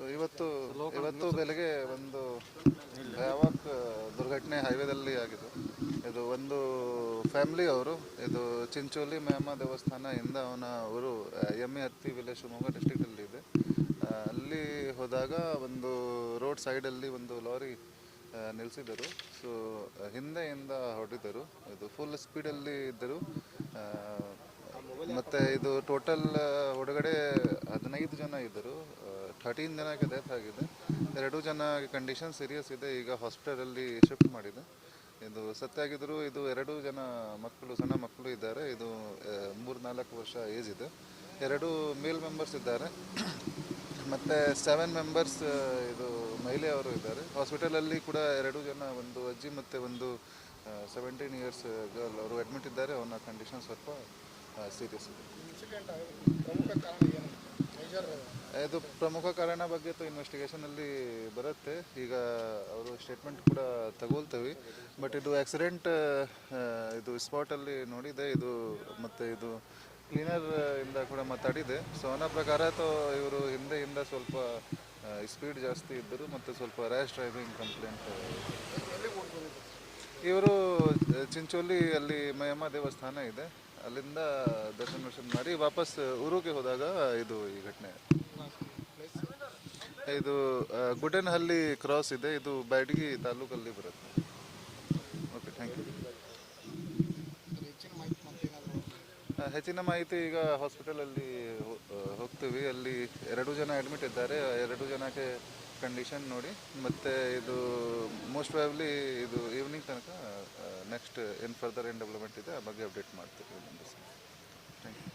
So ಇವತ್ತು ಇವತ್ತು ಬೆಳಗ್ಗೆ ಒಂದು ಯಾವಾಗ ದುರ್ಘಟನೆ ಹೈವೇದಲ್ಲಿ ಆಗಿದೆ. ಇದು ಒಂದು ಫ್ಯಾಮಿಲಿ ಅವರು ಇದು ಚಿಂಚೋಲಿ ಮೇಮ ದೇವಸ್ಥಾನದಿಂದ ಅವನ ಊರು ಎಮ್ಮೆ ಹತ್ತಿ ವಿಲೇಜ್ ಶಿವಮೊಗ್ಗ ಡಿಸ್ಟಿಕ್ಟಲ್ಲಿ ಇದೆ. ಅಲ್ಲಿ ಹೋದಾಗ ಒಂದು ರೋಡ್ ಸೈಡಲ್ಲಿ ಒಂದು ಲಾರಿ ನಿಲ್ಸಿದರು ನಿಲ್ಲಿಸಿದರು ಸೊ ಹಿಂದೆಯಿಂದ ಹೊಡೆದರು ಇದು ಫುಲ್ ಸ್ಪೀಡಲ್ಲಿ ಇದ್ದರು. ಮತ್ತೆ ಇದು ಟೋಟಲ್ ಒಳಗಡೆ ಹದಿನೈದು ಜನ ಇದ್ದರು. ಥರ್ಟೀನ್ ಜನಕ್ಕೆ ಡೆತ್ ಆಗಿದೆ. ಎರಡು ಜನ ಕಂಡೀಷನ್ ಸೀರಿಯಸ್ ಇದೆ. ಈಗ ಹಾಸ್ಪಿಟಲಲ್ಲಿ ಶಿಫ್ಟ್ ಮಾಡಿದೆ. ಇದು ಸತ್ತಾಗಿದ್ದರು ಇದು ಎರಡು ಜನ ಮಕ್ಕಳು, ಸಣ್ಣ ಮಕ್ಕಳು ಇದ್ದಾರೆ. ಇದು ಮೂರು ನಾಲ್ಕು ವರ್ಷ ಏಜ್ ಇದೆ. ಎರಡು ಮೇಲ್ ಮೆಂಬರ್ಸ್ ಇದ್ದಾರೆ. ಮತ್ತು ಸೆವೆನ್ ಮೆಂಬರ್ಸ್ ಇದು ಮಹಿಳೆಯವರು ಇದ್ದಾರೆ. ಹಾಸ್ಪಿಟಲಲ್ಲಿ ಕೂಡ ಎರಡು ಜನ, ಒಂದು ಅಜ್ಜಿ ಮತ್ತು ಒಂದು ಸೆವೆಂಟೀನ್ ಇಯರ್ಸ್ ಗರ್ಲ್ ಅವರು ಅಡ್ಮಿಟ್ ಇದ್ದಾರೆ. ಅವನ ಕಂಡೀಷನ್ ಸ್ವಲ್ಪ ಸೀರಿಯಸ್ ಇದೆ ಪ್ರಮುಖ ಕಾರಣ ಬಗ್ಗೆ ಇನ್ವೆಸ್ಟಿಗೇಷನಲ್ಲಿ ಬರುತ್ತೆ. ಈಗ ಅವರು ಸ್ಟೇಟ್ಮೆಂಟ್ ಕೂಡ ತಗೊಳ್ತೀವಿ. ಬಟ್ ಇದು ಆಕ್ಸಿಡೆಂಟ್ ಇದು ಸ್ಪಾಟಲ್ಲಿ ನೋಡಿದೆ. ಇದು ಮತ್ತು ಇದು ಕ್ಲೀನರ್ ಇಂದ ಕೂಡ ಮಾತಾಡಿದೆ. ಸೊ ಅವನ ಪ್ರಕಾರ ತೋ ಇವರು ಹಿಂದೆಯಿಂದ ಸ್ವಲ್ಪ ಸ್ಪೀಡ್ ಜಾಸ್ತಿ ಇದ್ದರು ಮತ್ತು ಸ್ವಲ್ಪ ರ್ಯಾಶ್ ಡ್ರೈವಿಂಗ್ ಕಂಪ್ಲೇಂಟ್ ಇವರು ಚಿಂಚೋಲಿ ಅಲ್ಲಿ ಮಯಮ್ಮ ದೇವಸ್ಥಾನ ಇದೆ. ಅಲ್ಲಿಂದ ದರ್ಶನ ದರ್ಶನ ಮಾಡಿ ವಾಪಸ್ ಊರಿಗೆ ಹೋದಾಗ ಇದು ಈ ಘಟನೆ. ಇದು ಗುಡೇನಹಳ್ಳಿ ಕ್ರಾಸ್ ಇದೆ. ಇದು ಬ್ಯಾಡಗಿ ತಾಲೂಕಲ್ಲಿ ಬರುತ್ತೆ. ಓಕೆ ಥ್ಯಾಂಕ್ ಯು ಹೆಚ್ಚಿನ ಮಾಹಿತಿ ಈಗ ಹಾಸ್ಪಿಟಲಲ್ಲಿ ಹೋಗ್ತೀವಿ. ಅಲ್ಲಿ ಎರಡು ಜನ ಅಡ್ಮಿಟ್ ಇದ್ದಾರೆ. ಎರಡು ಜನಕ್ಕೆ ಕಂಡೀಷನ್ ನೋಡಿ, ಮತ್ತೆ ಇದು ಮೋಸ್ಟ್ ಪ್ರಾಬ್ಲಿ ಇದು ಈವ್ನಿಂಗ್ ತನಕ ನೆಕ್ಸ್ಟ್ ಏನು ಫರ್ದರ್ ಏನು ಡೆವಲಪ್ಮೆಂಟ್ ಇದೆ, ಆ ಬಗ್ಗೆ ಅಪ್ಡೇಟ್ ಮಾಡ್ತೀವಿ. Thank you